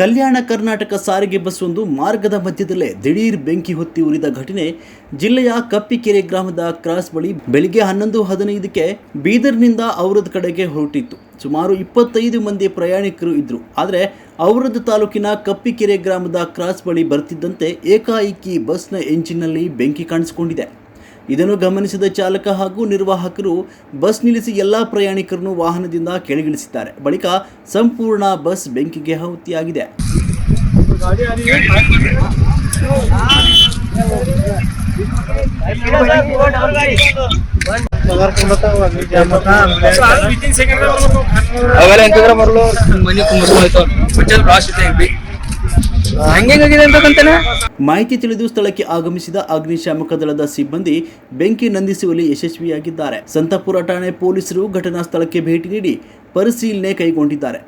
ಕಲ್ಯಾಣ ಕರ್ನಾಟಕ ಸಾರಿಗೆ ಬಸ್ ಒಂದು ಮಾರ್ಗದ ಮಧ್ಯದಲ್ಲೇ ದಿಢೀರ್ ಬೆಂಕಿ ಹೊತ್ತಿ ಉರಿದ ಘಟನೆ ಜಿಲ್ಲೆಯ ಕಪ್ಪಿಕೆರೆ ಗ್ರಾಮದ ಕ್ರಾಸ್ ಬಳಿ ಬೆಳಿಗ್ಗೆ ಹನ್ನೊಂದು ಹದಿನೈದಕ್ಕೆ ಬೀದರ್ನಿಂದ ಔರದ್ ಕಡೆಗೆ ಹೊರಟಿತ್ತು. ಸುಮಾರು ಇಪ್ಪತ್ತೈದು ಮಂದಿ ಪ್ರಯಾಣಿಕರು ಇದ್ದರು ಆದರೆ ಔರದ್ ತಾಲೂಕಿನ ಕಪ್ಪಿಕೆರೆ ಗ್ರಾಮದ ಕ್ರಾಸ್ ಬಳಿ ಬರ್ತಿದ್ದಂತೆ ಏಕಾಏಕಿ ಬಸ್ನ ಎಂಜಿನ್ನಲ್ಲಿ ಬೆಂಕಿ ಕಾಣಿಸಿಕೊಂಡಿದೆ. ಇದನ್ನು ಗಮನಿಸಿದ ಚಾಲಕ ಹಾಗೂ ನಿರ್ವಾಹಕರು ಬಸ್ ನಿಲ್ಲಿಸಿ ಎಲ್ಲ ಪ್ರಯಾಣಿಕರನ್ನು ವಾಹನದಿಂದ ಕೆಳಗಿಳಿಸಿದ್ದಾರೆ. ಬಳಿಕ ಸಂಪೂರ್ಣ ಬಸ್ ಬೆಂಕಿಗೆ ಆಹುತಿಯಾಗಿದೆ. ಮನಿ ಮಾಹಿತಿ ತಿಳಿದು ಸ್ಥಳಕ್ಕೆ ಆಗಮಿಸಿದ ಅಗ್ನಿಶಾಮಕ ದಳದ ಸಿಬ್ಬಂದಿ ಬೆಂಕಿ ನಂದಿಸುವಲ್ಲಿ ಯಶಸ್ವಿಯಾಗಿದ್ದಾರೆ. ಸಂತಪುರ ಠಾಣೆ ಪೊಲೀಸರು ಘಟನಾ ಸ್ಥಳಕ್ಕೆ ಭೇಟಿ ನೀಡಿ ಪರಿಶೀಲನೆ ಕೈಗೊಂಡಿದ್ದಾರೆ.